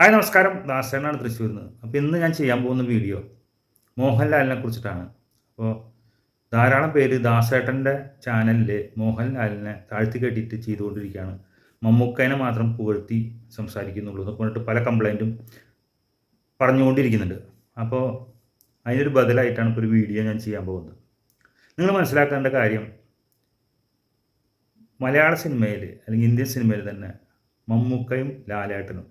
Hi നമസ്കാരം. ദാസേനാണ് തൃശ്ശൂരിൽ നിന്ന് അപ്പോൾ ഇന്ന് ഞാൻ ചെയ്യാൻ പോകുന്ന വീഡിയോ മോഹൻലാലിനെ കുറിച്ചിട്ടാണ്. അപ്പോൾ ധാരാളം പേര് ദാസേട്ടന്റെ ചാനലിൽ മോഹൻലാലിനെ താഴ്ത്തി കെട്ടിയിട്ട് ചെയ്തുകൊണ്ടിരിക്കുകയാണ്. മമ്മൂക്കേനെ മാത്രം പുകഴ്ത്തി സംസാരിക്കുന്നുള്ളൂ എന്ന് പറഞ്ഞിട്ട് പല കംപ്ലൈന്റും പറഞ്ഞുകൊണ്ടിരിക്കുന്നുണ്ട്. അപ്പോൾ അതിനൊരു ബദലായിട്ടാണ് ഇപ്പോൾ ഒരു വീഡിയോ ഞാൻ ചെയ്യാൻ പോകുന്നത്. നിങ്ങൾ മനസ്സിലാക്കേണ്ട കാര്യം മലയാള സിനിമയിൽ അല്ലെങ്കിൽ ഇന്ത്യൻ സിനിമയിൽ തന്നെ മമ്മൂക്കയും ലാലേട്ടനും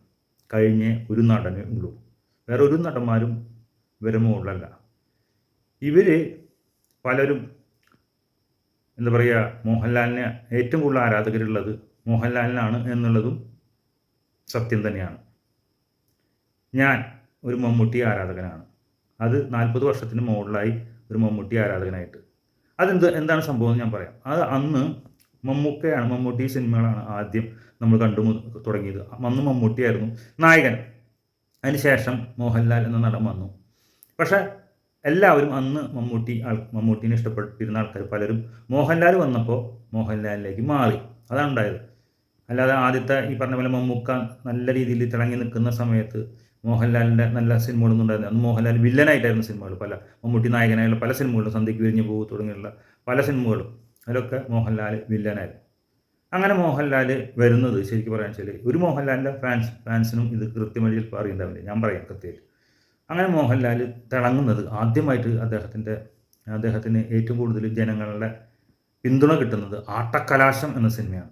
കഴിഞ്ഞ ഒരു നടനേ ഉള്ളൂ. വേറെ ഒരു നടന്മാരും ഇവരെ ഇവർ പലരും എന്താ പറയുക മോഹൻലാലിനെ ഏറ്റവും കൂടുതൽ ആരാധകരുള്ളത് മോഹൻലാലിനാണ് എന്നുള്ളതും സത്യം തന്നെയാണ്. ഞാൻ ഒരു മമ്മൂട്ടി ആരാധകനാണ്. അത് നാൽപ്പത് വർഷത്തിന് മുകളിലായി ഒരു മമ്മൂട്ടി ആരാധകനായിട്ട്. അതെന്ത് എന്താണ് സംഭവം എന്ന് ഞാൻ പറയാം. അത് അന്ന് മമ്മൂക്കയാണ് മമ്മൂട്ടി സിനിമകളാണ് ആദ്യം നമ്മൾ കണ്ടു തുടങ്ങിയത്. അന്ന് മമ്മൂട്ടിയായിരുന്നു നായകൻ. അതിനുശേഷം മോഹൻലാൽ എന്ന നടൻ വന്നു. പക്ഷേ എല്ലാവരും അന്ന് മമ്മൂട്ടി ആൾ മമ്മൂട്ടിനെ ഇഷ്ടപ്പെട്ടിരുന്ന ആൾക്കാർ പലരും മോഹൻലാൽ വന്നപ്പോൾ മോഹൻലാലിലേക്ക് മാറി. അതാണ് ഉണ്ടായത്. അല്ലാതെ ആദ്യത്തെ ഈ പറഞ്ഞ പോലെ മമ്മൂക്ക നല്ല രീതിയിൽ തിളങ്ങി നിൽക്കുന്ന സമയത്ത് മോഹൻലാലിന്റെ നല്ല സിനിമകളൊന്നും ഉണ്ടായിരുന്നു അന്ന് മോഹൻലാൽ വില്ലനായിട്ടായിരുന്നു സിനിമകൾ. പല മമ്മൂട്ടി നായകനായുള്ള പല സിനിമകളും സന്ധ്യയ്ക്ക് വിരിഞ്ഞു പോകും തുടങ്ങിയുള്ള പല സിനിമകളും അതിലൊക്കെ മോഹൻലാൽ വില്ലനായിരുന്നു. അങ്ങനെ മോഹൻലാൽ വരുന്നത് ശരിക്കും പറയാൻ വെച്ചാൽ ഒരു മോഹൻലാലിന്റെ ഫാൻസ് ഫാൻസിനും ഇത് കൃത്യമായി അറിയുണ്ടാവില്ല ഞാൻ പറയാം കൃത്യമായിട്ട്. അങ്ങനെ മോഹൻലാൽ തിളങ്ങുന്നത് ആദ്യമായിട്ട് അദ്ദേഹത്തിന്റെ അദ്ദേഹത്തിന് ഏറ്റവും കൂടുതൽ ജനങ്ങളുടെ പിന്തുണ കിട്ടുന്നത് ആട്ടക്കലാശം എന്ന സിനിമയാണ്.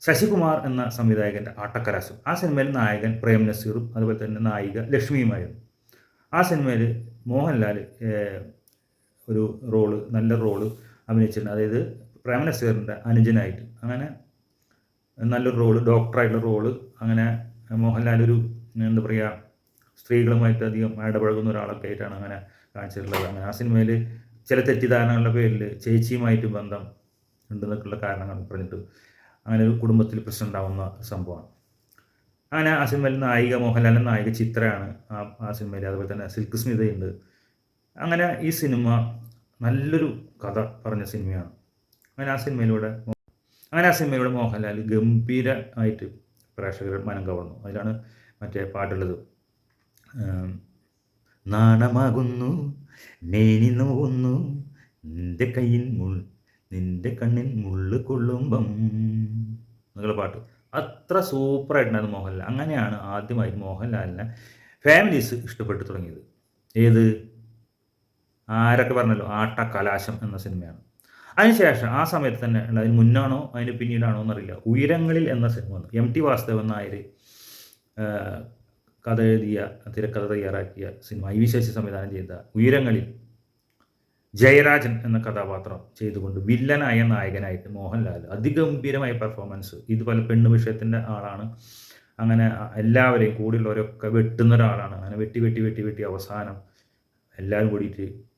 ശശികുമാർ എന്ന സംവിധായകന്റെ ആട്ടക്കലാശം. ആ സിനിമയിൽ നായകൻ പ്രേം നസീറും അതുപോലെ തന്നെ നായിക ലക്ഷ്മിയുമായിരുന്നു. ആ സിനിമയിൽ മോഹൻലാൽ ഒരു റോൾ നല്ല റോൾ അഭിനയിച്ചിട്ടുണ്ട്. അതായത് പ്രേം നസീറിന്റെ അനുജനായിട്ട്. അങ്ങനെ നല്ലൊരു റോൾ ഡോക്ടറായിട്ടുള്ള റോൾ അങ്ങനെ മോഹൻലാൽ ഒരു എന്താ പറയുക സ്ത്രീകളുമായിട്ട് അധികം ഇടപഴകുന്ന ഒരാളൊക്കെ ആയിട്ടാണ് അങ്ങനെ കാണിച്ചിട്ടുള്ളത് അങ്ങനെ ആ സിനിമയിൽ ചില തെറ്റിദ്ധാരണകളുടെ പേരിൽ ചേച്ചിയുമായിട്ട് ബന്ധം ഉണ്ടെന്നൊക്കെയുള്ള കാരണങ്ങൾ പറഞ്ഞിട്ട് അങ്ങനെ ഒരു കുടുംബത്തിൽ പ്രശ്നം ഉണ്ടാകുന്ന സംഭവമാണ്. അങ്ങനെ ആ സിനിമയിൽ നായിക മോഹൻലാലിന്റെ നായിക ചിത്രയാണ് ആ ആ സിനിമയിൽ. അതുപോലെ തന്നെ സിൽക്ക് സ്മിതയുണ്ട്. അങ്ങനെ ഈ സിനിമ നല്ലൊരു കഥ പറഞ്ഞ സിനിമയാണ്. അങ്ങനെ ആ സിനിമയിലൂടെ അങ്ങനെ ആ സിനിമയിലൂടെ മോഹൻലാൽ ഗംഭീരമായിട്ട് പ്രേക്ഷകർ മനം കവർന്നു. അതിലാണ് മറ്റേ പാട്ടുള്ളത്. നാണമാകുന്നു മേനി നോവുന്നു നിന്റെ കയ്യിൽ മുൾ നിന്റെ കണ്ണിൽ മുള്ളു കൊള്ളുമ്പം എന്നുള്ള പാട്ട്. അത്ര സൂപ്പറായിട്ടുണ്ടായിരുന്നു മോഹൻലാൽ. അങ്ങനെയാണ് ആദ്യമായി മോഹൻലാലിനെ ഫാമിലീസ് ഇഷ്ടപ്പെട്ടു തുടങ്ങിയത്. ഏത്? ആരൊക്കെ പറഞ്ഞല്ലോ? ആട്ട കലാശം എന്ന സിനിമയാണ്. അതിനുശേഷം ആ സമയത്ത് തന്നെ അതിന് മുന്നാണോ? അതിന് പിന്നീടാണോ എന്നറിയില്ല. ഉയരങ്ങളിൽ എന്ന സിനിമ വന്നു. എം ടി വാസുദേവൻ നായർ കഥ എഴുതിയ തിരക്കഥ തയ്യാറാക്കിയ സിനിമ ഐ വിശേഷ സംവിധാനം ചെയ്ത ഉയരങ്ങളിൽ ജയരാജൻ എന്ന കഥാപാത്രം ചെയ്തുകൊണ്ട് വില്ലനായ നായകനായിട്ട് മോഹൻലാൽ അതിഗംഭീരമായ പെർഫോമൻസ് ഇത് പല പെണ്ണ് വിഷയത്തിന്റെ ആളാണ്. അങ്ങനെ എല്ലാവരെയും കൂടെയുള്ളവരൊക്കെ വെട്ടുന്ന ഒരാളാണ്. അങ്ങനെ വെട്ടി വെട്ടി വെട്ടി വെട്ടി അവസാനം എല്ലാവരും കൂടിയിട്ട്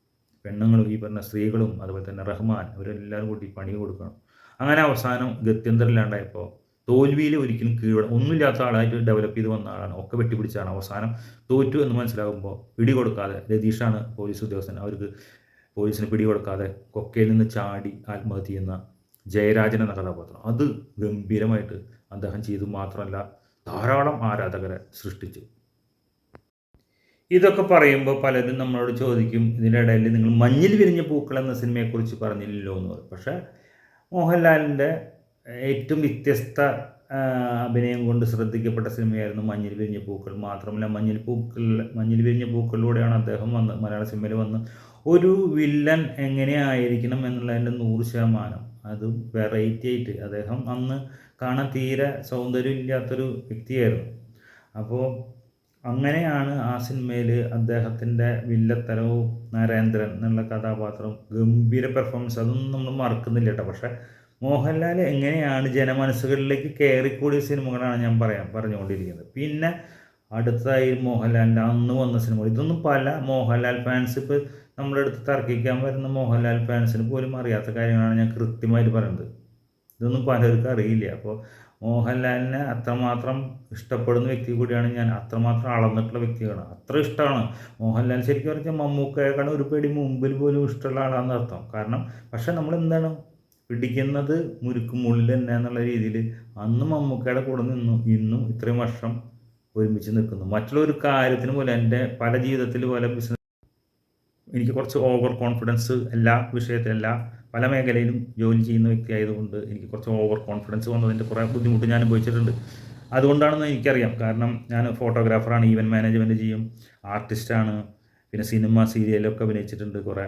പെണ്ണുങ്ങളും ഈ പറഞ്ഞ സ്ത്രീകളും അതുപോലെ തന്നെ റഹ്മാൻ ഇവരെല്ലാവരും കൂടി പണി കൊടുക്കണം. അങ്ങനെ അവസാനം ഗത്യന്തരമില്ലാണ്ടായപ്പോൾ തോൽവിയിൽ ഒരിക്കലും കീഴട ഒന്നുമില്ലാത്ത ആളായിട്ട് ഡെവലപ്പ് ചെയ്ത് വന്ന ആളാണ്. ഒക്കെ വെട്ടിപ്പിടിച്ചാണ് അവസാനം തോറ്റു എന്ന് മനസ്സിലാകുമ്പോൾ പിടികൊടുക്കാതെ രതീഷാണ് പോലീസ് ഉദ്യോഗസ്ഥൻ. അവർക്ക് പോലീസിന് പിടികൊടുക്കാതെ കൊക്കയിൽ നിന്ന് ചാടി ആത്മഹത്യ ചെയ്യുന്ന ജയരാജൻ എന്ന കഥാപാത്രം. അത് ഗംഭീരമായിട്ട് അദ്ദേഹം ചെയ്തു മാത്രമല്ല ധാരാളം ആരാധകരെ സൃഷ്ടിച്ചു. ഇതൊക്കെ പറയുമ്പോൾ പലരും നമ്മളോട് ചോദിക്കും ഇതിനിടയിൽ നിങ്ങൾ മഞ്ഞിൽ വിരിഞ്ഞ പൂക്കൾ എന്ന സിനിമയെക്കുറിച്ച് പറഞ്ഞില്ലല്ലോ എന്ന് പറയും. പക്ഷേ മോഹൻലാലിന്റെ ഏറ്റവും വ്യത്യസ്ത അഭിനയം കൊണ്ട് ശ്രദ്ധിക്കപ്പെട്ട സിനിമയായിരുന്നു മഞ്ഞിൽ വിരിഞ്ഞ പൂക്കൾ. മാത്രമല്ല മഞ്ഞിൽ പൂക്കൾ മഞ്ഞിൽ വിരിഞ്ഞ പൂക്കളിലൂടെയാണ് അദ്ദേഹം വന്ന് മലയാള സിനിമയിൽ വന്ന് ഒരു വില്ലൻ എങ്ങനെയായിരിക്കണം എന്നുള്ളതിന്റെ നൂറ് ശതമാനം. അത് വെറൈറ്റി ആയിട്ട് അദ്ദേഹം അന്ന് കാണാൻ തീരെ സൗന്ദര്യം ഇല്ലാത്തൊരു വ്യക്തിയായിരുന്നു. അപ്പോൾ അങ്ങനെയാണ് ആ സിനിമയിൽ അദ്ദേഹത്തിന്റെ വില്ലത്തരവും നരേന്ദ്രൻ എന്നുള്ള കഥാപാത്രം ഗംഭീര പെർഫോമൻസ് അതൊന്നും നമ്മൾ മറക്കുന്നില്ല കേട്ടോ. പക്ഷേ മോഹൻലാൽ എങ്ങനെയാണ് ജനമനസ്സുകളിലേക്ക് കയറിക്കൂടിയ സിനിമകളാണ് ഞാൻ പറയാൻ പറഞ്ഞുകൊണ്ടിരിക്കുന്നത്. പിന്നെ അടുത്തായി മോഹൻലാലിന്റെ അന്ന് വന്ന സിനിമകൾ. ഇതൊന്നും പല മോഹൻലാൽ ഫാൻസ് ഇപ്പോൾ നമ്മുടെ അടുത്ത് തർക്കിക്കാൻ വരുന്ന മോഹൻലാൽ ഫാൻസിന് പോലും അറിയാത്ത കാര്യങ്ങളാണ് ഞാൻ കൃത്യമായിട്ട് പറയുന്നത്. ഇതൊന്നും പലർക്കും അറിയില്ല. അപ്പോൾ മോഹൻലാലിനെ അത്രമാത്രം ഇഷ്ടപ്പെടുന്ന വ്യക്തി കൂടിയാണ് ഞാൻ. അത്രമാത്രം അളന്നിട്ടുള്ള വ്യക്തിയാണ്. അത്ര ഇഷ്ടമാണ്. മോഹൻലാൽ ശരിക്കും പറഞ്ഞാൽ മമ്മൂക്കയെക്കാണ് ഒരു പേടി മുമ്പിൽ പോലും ഇഷ്ടമുള്ള ആളാണെന്ന് അർത്ഥം. കാരണം പക്ഷെ നമ്മൾ എന്താണ് പിടിക്കുന്നത് മുരുക്കും ഉള്ളിൽ തന്നെ എന്നുള്ള രീതിയിൽ അന്ന് മമ്മൂക്കയുടെ കൂടെ നിന്നു. ഇന്നും ഇത്രയും വർഷം ഒരുമിച്ച് നിൽക്കുന്നു. മറ്റുള്ള ഒരു കാര്യത്തിന് പോലെ എന്റെ പല ജീവിതത്തിൽ പോലെ ബിസിനസ് എനിക്ക് കുറച്ച് ഓവർ കോൺഫിഡൻസ് എല്ലാ വിഷയത്തിലും എല്ലാ പല മേഖലയിലും ജോലി ചെയ്യുന്ന വ്യക്തി ആയതുകൊണ്ട് എനിക്ക് കുറച്ച് ഓവർ കോൺഫിഡൻസ് വന്നതിന്റെ കുറേ ബുദ്ധിമുട്ട് ഞാൻ അനുഭവിച്ചിട്ടുണ്ട്. അതുകൊണ്ടാണെന്ന് എനിക്കറിയാം. കാരണം ഞാൻ ഫോട്ടോഗ്രാഫറാണ് ഈവന്റ് മാനേജ്മെന്റ് ചെയ്യും ആർട്ടിസ്റ്റാണ് പിന്നെ സിനിമ സീരിയലൊക്കെ അഭിനയിച്ചിട്ടുണ്ട് കുറേ.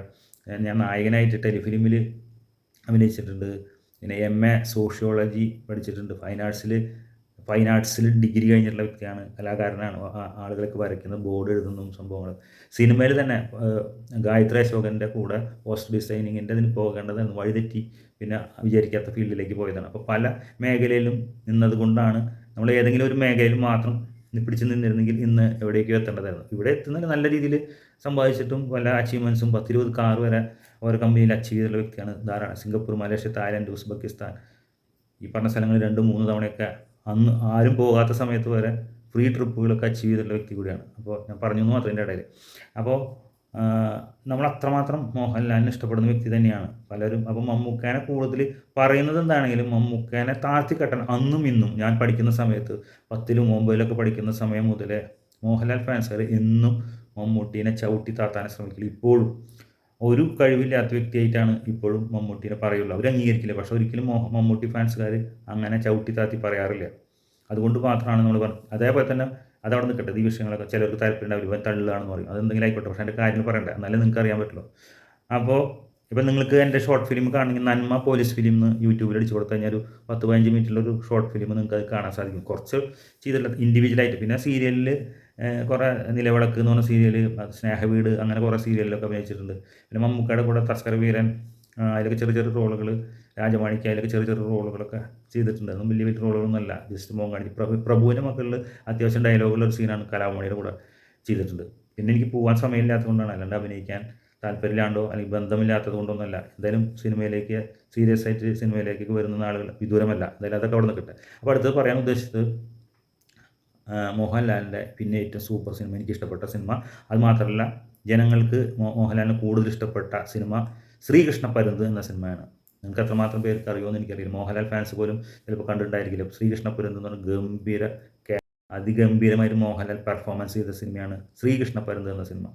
ഞാൻ നായകനായിട്ട് ടെലിഫിലിമിൽ അഭിനയിച്ചിട്ടുണ്ട്. പിന്നെ എം എ സോഷ്യോളജി പഠിച്ചിട്ടുണ്ട്. ഫൈൻ ആർട്സിൽ ഫൈൻ ആർട്സിൽ ഡിഗ്രി കഴിഞ്ഞിട്ടുള്ള വ്യക്തിയാണ് കലാകാരനാണ്. ആളുകളൊക്കെ വരയ്ക്കുന്ന ബോർഡ് എഴുതുന്നതും സംഭവങ്ങൾ സിനിമയിൽ തന്നെ ഗായത്രി അശോകന്റെ കൂടെ പോസ്റ്റ് ഡിസൈനിങ്ങിന്റെ അതിന് പോകേണ്ടതെന്ന് വഴിതെറ്റി പിന്നെ വിചാരിക്കാത്ത ഫീൽഡിലേക്ക് പോയതാണ്. അപ്പോൾ പല മേഖലയിലും നിന്നതുകൊണ്ടാണ് നമ്മൾ ഏതെങ്കിലും ഒരു മേഖലയിൽ മാത്രം പിടിച്ച് നിന്നിരുന്നെങ്കിൽ ഇന്ന് എവിടേക്കോ എത്തേണ്ടതായിരുന്നു. ഇവിടെ എത്തുന്ന നല്ല രീതിയിൽ സമ്പാദിച്ചിട്ടും പല അച്ചീവ്മെന്റ്സും പത്തിരുപത് കാർ വരെ ഓരോ കമ്പനിയിൽ അച്ചീവ് ചെയ്തിട്ടുള്ള വ്യക്തിയാണ് ധാരാളം. സിംഗപ്പൂർ മലേഷ്യ തായ്ലൻഡ് ഉസ്ബെക്കിസ്ഥാൻ ഈ പറഞ്ഞ സ്ഥലങ്ങളിൽ രണ്ട് മൂന്ന് തവണയൊക്കെ അന്ന് ആരും പോകാത്ത സമയത്ത് വരെ ഫ്രീ ട്രിപ്പുകളൊക്കെ അച്ചീവ് ചെയ്തിട്ടുള്ള വ്യക്തി കൂടിയാണ്. അപ്പോൾ ഞാൻ പറഞ്ഞു എന്ന് മാത്രം എന്റെ ഇടയിൽ അപ്പോൾ നമ്മൾ അത്രമാത്രം മോഹൻലാലിനെ ഇഷ്ടപ്പെടുന്ന വ്യക്തി തന്നെയാണ്. പലരും അപ്പോൾ മമ്മൂക്കേനെ കൂടുതൽ പറയുന്നത് എന്താണെങ്കിലും മമ്മൂക്കേനെ താഴ്ത്തി കെട്ടാൻ അന്നും ഇന്നും ഞാൻ പഠിക്കുന്ന സമയത്ത് പത്തിലും ഒമ്പതിലൊക്കെ പഠിക്കുന്ന സമയം മുതലേ മോഹൻലാൽ ഫാൻസുകാർ എന്നും മമ്മൂട്ടീനെ ചവിട്ടി താത്താനെ ശ്രമിക്കില്ല ഇപ്പോഴും. ഒരു കഴിവില്ലാത്ത വ്യക്തിയായിട്ടാണ് ഇപ്പോഴും മമ്മൂട്ടിനെ പറയുള്ളൂ. അവർ അംഗീകരിക്കില്ല. പക്ഷെ ഒരിക്കലും മമ്മൂട്ടി ഫാൻസുകാർ അങ്ങനെ ചവിട്ടി താത്തി പറയാറില്ല. അതുകൊണ്ട് മാത്രമാണ് നമ്മൾ പറഞ്ഞത് അതേപോലെ തന്നെ അതവിടെ നിൽക്കട്ടെ ഈ വിഷയങ്ങളൊക്കെ. ചിലർക്ക് താല്പര്യം ഉണ്ടാവില്ല ഇവൻ തള്ളുകയാണെന്ന് പറയും. അതെന്തെങ്കിലും ആയിക്കോട്ടെ. പക്ഷേ എന്റെ കാര്യങ്ങൾ പറയണ്ട. എന്നാലേ നിങ്ങൾക്ക് അറിയാൻ പറ്റുള്ളൂ. അപ്പോൾ ഇപ്പം നിങ്ങൾക്ക് എന്റെ ഷോർട്ട് ഫിലിം കാണണമെങ്കിൽ നന്മ പോലീസ് ഫിലിം എന്ന് യൂട്യൂബിൽ അടിച്ചു കൊടുത്തു കഴിഞ്ഞാൽ ഒരു പത്ത് പതിനഞ്ച് മിനിറ്റുള്ള ഒരു ഷോർട്ട് ഫിലിം നിങ്ങൾക്ക് അത് കാണാൻ സാധിക്കും. കുറച്ച് ചെയ്തിട്ടുള്ള ഇൻഡിവിജ്വലായിട്ട് പിന്നെ സീരിയലിൽ കുറേ നിലവിളക്ക് എന്ന് പറഞ്ഞ സീരിയൽ സ്നേഹവീട് അങ്ങനെ കുറേ സീരിയലിലൊക്കെ അഭിനയിച്ചിട്ടുണ്ട്. പിന്നെ മമ്മൂക്കയുടെ കൂടെ തസ്കര വീരൻ അതിലൊക്കെ ചെറിയ ചെറിയ റോളുകൾ രാജമാണിക്ക് അതിലൊക്കെ ചെറിയ ചെറിയ റോളുകളൊക്കെ ചെയ്തിട്ടുണ്ട്. അതൊന്നും വലിയ വലിയ റോളുകളൊന്നും അല്ല ജസ്റ്റ് മോൻ കാണിച്ച് പ്രഭു പ്രഭുവിന്റെ മക്കളിൽ അത്യാവശ്യം ഡയലോഗുള്ള ഒരു സീനാണ് കലാമണിയുടെ കൂടെ ചെയ്തിട്ടുണ്ട്. പിന്നെ എനിക്ക് പോകാൻ സമയമില്ലാത്തതുകൊണ്ടാണ് അല്ലാണ്ട് അഭിനയിക്കാൻ താല്പര്യമില്ലാണ്ടോ അല്ലെങ്കിൽ ബന്ധമില്ലാത്തത് കൊണ്ടൊന്നുമല്ല എന്തായാലും സിനിമയിലേക്ക് സീരിയസ് ആയിട്ട് സിനിമയിലേക്ക് വരുന്ന ആളുകൾ വിദൂരമല്ല. എന്തായാലും അതൊക്കെ അവിടെ നിന്ന് കിട്ടുക അപ്പോൾ അടുത്തത് പറയാൻ ഉദ്ദേശിച്ചത് മോഹൻലാലിന്റെ പിന്നെ ഏറ്റവും സൂപ്പർ സിനിമ എനിക്ക് ഇഷ്ടപ്പെട്ട സിനിമ. അത് മാത്രമല്ല ജനങ്ങൾക്ക് മോഹൻലാലിന് കൂടുതൽ ഇഷ്ടപ്പെട്ട സിനിമ ശ്രീകൃഷ്ണ പരുന്ത് എന്ന സിനിമയാണ്. നിങ്ങൾക്ക് എത്രമാത്രം പേർക്ക് അറിയുമെന്ന് എനിക്കറിയില്ല. മോഹൻലാൽ ഫാൻസ് പോലും ചിലപ്പോൾ കണ്ടിട്ടുണ്ടായിരിക്കില്ല. ശ്രീകൃഷ്ണ പരുന്ത് എന്ന് പറഞ്ഞ ഗംഭീര അതിഗംഭീരമായൊരു മോഹൻലാൽ പെർഫോമൻസ് ചെയ്ത സിനിമയാണ് ശ്രീകൃഷ്ണ പരുന്ത് എന്ന സിനിമ.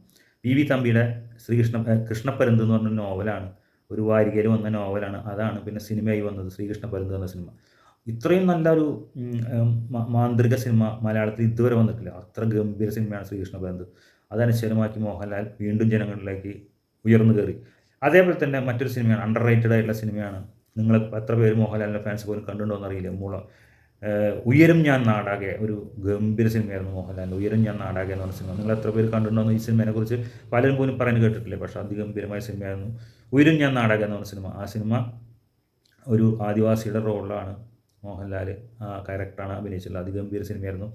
പി വി തമ്പിയുടെ ശ്രീകൃഷ്ണ ഏ, കൃഷ്ണപ്പരുന്ത് എന്ന് പറഞ്ഞ നോവലാണ് ഒരു വാരികയിൽ വന്ന നോവലാണ് അതാണ് പിന്നെ സിനിമയായി വന്നത് ശ്രീകൃഷ്ണ പരുന്ത് എന്ന സിനിമ. ഇത്രയും നല്ലൊരു മാന്ത്രിക സിനിമ മലയാളത്തിൽ ഇതുവരെ വന്നിട്ടില്ല. അത്ര ഗംഭീര സിനിമയാണ് ശ്രീകൃഷ്ണ പരുന്ത് അതനുസരമാക്കി മോഹൻലാൽ വീണ്ടും ജനങ്ങളിലേക്ക് ഉയർന്നു കയറി. അതേപോലെ തന്നെ മറ്റൊരു സിനിമയാണ് അണ്ടർ റേറ്റഡ് ആയിട്ടുള്ള സിനിമയാണ്. നിങ്ങൾ എത്ര പേര് മോഹൻലാലിന്റെ ഫാൻസ് പോലും കണ്ടിട്ടുണ്ടോ എന്നറിയില്ല. മൂള ഉയരും ഞാൻ നാടാകെ ഒരു ഗംഭീര സിനിമയായിരുന്നു മോഹൻലാലിന്റെ ഉയരും ഞാൻ നാടാകെ എന്ന് പറഞ്ഞ സിനിമ. നിങ്ങൾ എത്ര പേര് കണ്ടിട്ടുണ്ടോ എന്ന് ഈ സിനിമയെ കുറിച്ച് പലരും പോലും പറയാൻ കേട്ടിട്ടില്ലേ. പക്ഷേ അതിഗംഭീരമായ സിനിമയായിരുന്നു ഉയരും ഞാൻ നാടാകെ എന്ന് പറഞ്ഞ സിനിമ. ആ സിനിമ ഒരു ആദിവാസിയുടെ റോളിലാണ് മോഹൻലാൽ ആ ക്യാരക്ടറാണ് അഭിനയിച്ചിട്ടുള്ളത് അതിഗംഭീര സിനിമയായിരുന്നു.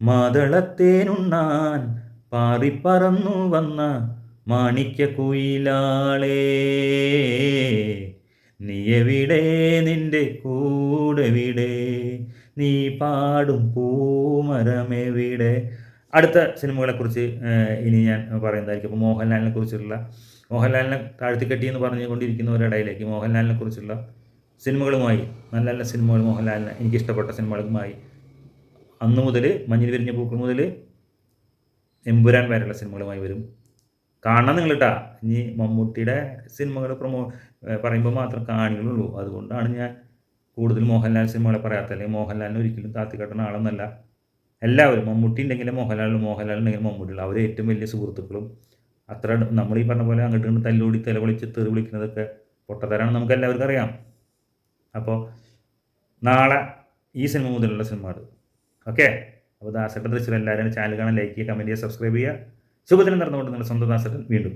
മാതളത്തേനുണ്ണാൻ പാറിപ്പറന്നു വന്ന മാണിക്ക കുയിലാളേ നീ എവിടെ? നിന്റെ കൂടെവിടെ നീ പാടും പൂമരമെവിടെ? അടുത്ത സിനിമകളെക്കുറിച്ച് കുറിച്ച് ഇനി ഞാൻ പറയുന്നതായിരിക്കും. അപ്പോൾ മോഹൻലാലിനെ കുറിച്ചുള്ള മോഹൻലാലിനെ താഴ്ത്തിക്കെട്ടി എന്ന് പറഞ്ഞുകൊണ്ടിരിക്കുന്നവരിടയിലേക്ക് മോഹൻലാലിനെ കുറിച്ചുള്ള സിനിമകളുമായി നല്ല നല്ല സിനിമകൾ മോഹൻലാലിന് എനിക്കിഷ്ടപ്പെട്ട സിനിമകളുമായി അന്നു മുതൽ മഞ്ഞിൽ വിരിഞ്ഞ പൂക്കൾ മുതൽ എമ്പുരാൻ വരെയുള്ള സിനിമകളുമായി വരും. കാണണം നിങ്ങൾ കേട്ടാ ഇനി മമ്മൂട്ടിയുടെ സിനിമകൾ പ്രൊമോ പറയുമ്പോൾ മാത്രം കാണികളുള്ളൂ അതുകൊണ്ടാണ് ഞാൻ കൂടുതൽ മോഹൻലാൽ സിനിമകളെ പറയാത്തത്. അല്ലെങ്കിൽ മോഹൻലാലിനെ ഒരിക്കലും താത്തിക്കെട്ടുന്ന ആളൊന്നല്ല. എല്ലാവരും മമ്മൂട്ടി ഉണ്ടെങ്കിലും മോഹൻലാലും മോഹൻലാൽ ഉണ്ടെങ്കിലും മമ്മൂട്ടിയുള്ള. അവർ ഏറ്റവും വലിയ സുഹൃത്തുക്കളും. അത്ര നമ്മൾ ഈ പറഞ്ഞ പോലെ അങ്ങോട്ട് ഇങ്ങോട്ട് തല്ലുകൂടി തലവിളിച്ച് തെറി വിളിക്കുന്നതൊക്കെ പൊട്ടത്തരാണ് നമുക്ക് എല്ലാവർക്കും അറിയാം. അപ്പോൾ നാളെ ഈ സിനിമ മുതലുള്ള സിനിമകൾ ഓക്കെ അപ്പോൾ ദാസേട്ടൻ ദൃശ്യം എല്ലാവരും ചാനൽ കാണാൻ ലൈക്ക് ചെയ്യുക കമന്റ് ചെയ്യുക സബ്സ്ക്രൈബ് ചെയ്യുക. ശുഭദിനം നടന്നുകൊണ്ട് നിങ്ങളുടെ സ്വന്തം ദാസേട്ടൻ വീണ്ടും.